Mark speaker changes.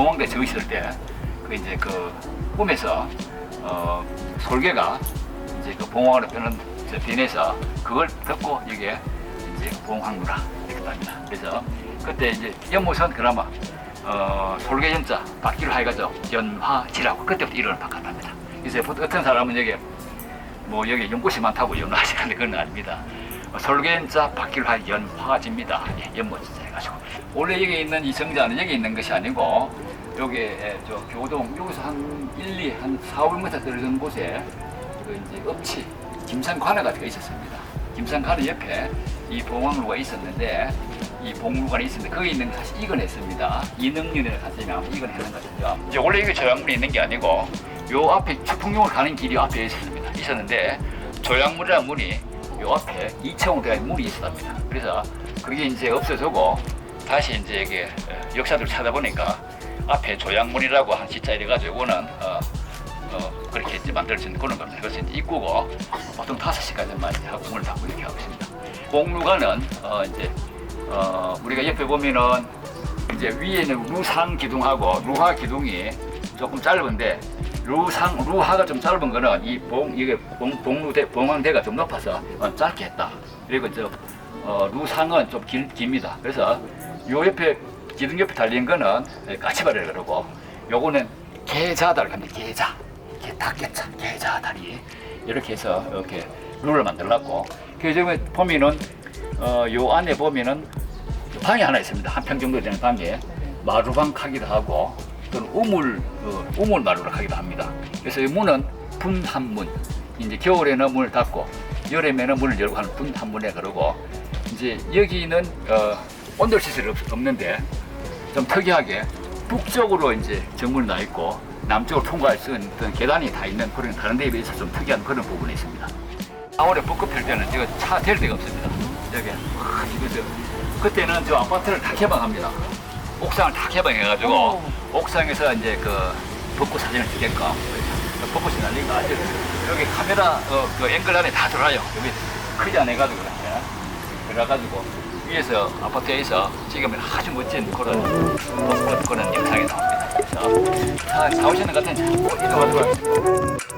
Speaker 1: 봉황대 저 있을 때 그 이제 그 꿈에서 어 솔개가 이제 그 봉황으로 변한 저 변해서 그걸 듣고 이게 이제 봉황루라 이렇게 답니다. 그래서 그때 이제 연못은 그나마 어 솔개 연자 받기로 해가지고 연화지라고 그때부터 이름을 바꿨답니다. 그래서 보통 어떤 사람은 여기 뭐 여기 연꽃이 많다고 연화하시는데 그건 아닙니다. 어, 솔개자 바퀴를 한 연화지입니다. 예, 연못지자 해가지고 원래 여기 있는 이 정자는 여기 있는 것이 아니고 여기 저 교동 여기서 한 1, 2, 한 4, 5m 떨어진 곳에 그 이제 업치 김산관회가 되어 있었습니다. 김산관회 옆에 이 봉황루가 있었는데 이 봉루관이 있었는데 거기 있는 거 사실 이건했습니다. 이능륜에 갔으면 이건했는 거죠. 이제 원래 이게 조약물이 있는 게 아니고 요 앞에 축풍용을 가는 길이 앞에 있었습니다. 있었는데 조약물이라는 문이 요 앞에 2층으로 되어 문이 있었답니다. 그래서 그게 이제 없어지고 다시 이제 이게 어, 역사들 찾아보니까 앞에 조약문이라고 한 시자 이래가지고는 어, 어, 그렇게 이제 만들어진 그런 겁니다. 그래서 이제 입구고 보통 5시까지만 이제 하고 문을 닫고 이렇게 하고 있습니다. 공루가는 어, 이제 어, 우리가 옆에 보면은 이제 위에는 루상 기둥하고 루하 기둥이 조금 짧은데 루상 루하가 좀 짧은 거는 이 봉 이게 봉 봉루대 봉황대가 좀 높아서 어, 짧게 했다. 그리고 저 어, 루상은 좀 길, 깁니다. 그래서 요 옆에 기둥 옆에 달린 거는 까치발이라 그러고 요거는 개자다를 합니다. 개자. 개 닭개자. 개자다리. 이렇게 해서 이렇게 룰을 만들었고 그 점에 보면은 어, 요 안에 보면은 방이 하나 있습니다. 한 평 정도 되는 방에 마루방 하기도 하고 또는 우물 어, 우물 마루를 하기도 합니다. 그래서 이 문은 분한문. 이제 겨울에는 문을 닫고 여름에는 문을 열고 하는 분한문에 그러고 이제 여기는 어, 온돌 시설이 없, 없는데 좀 특이하게 북쪽으로 이제 정문이 나 있고 남쪽으로 통과할 수 있는 어떤 계단이 다 있는 그런 다른 데에 비해서 좀 특이한 그런 부분이 있습니다. 4월에 벚꽃 필 때는 이거 차댈 데가 없습니다. 여기 와, 이거 저 그때는 저 아파트를 다 개방합니다. 옥상을 다 개방해가지고 옥상에서 이제 그 벚꽃 사진을 찍게끔 벚꽃이 날리고 아주 여기 카메라 어, 그 앵글 안에 다 들어와요. 여기 크지 않아가지고 이렇게 들어가가지고 위에서 아파트에서 찍으면 아주 멋진 그런 벚꽃 그런 영상이 나옵니다. 다 나오시는 것 같은 이동하도록 하겠습니다.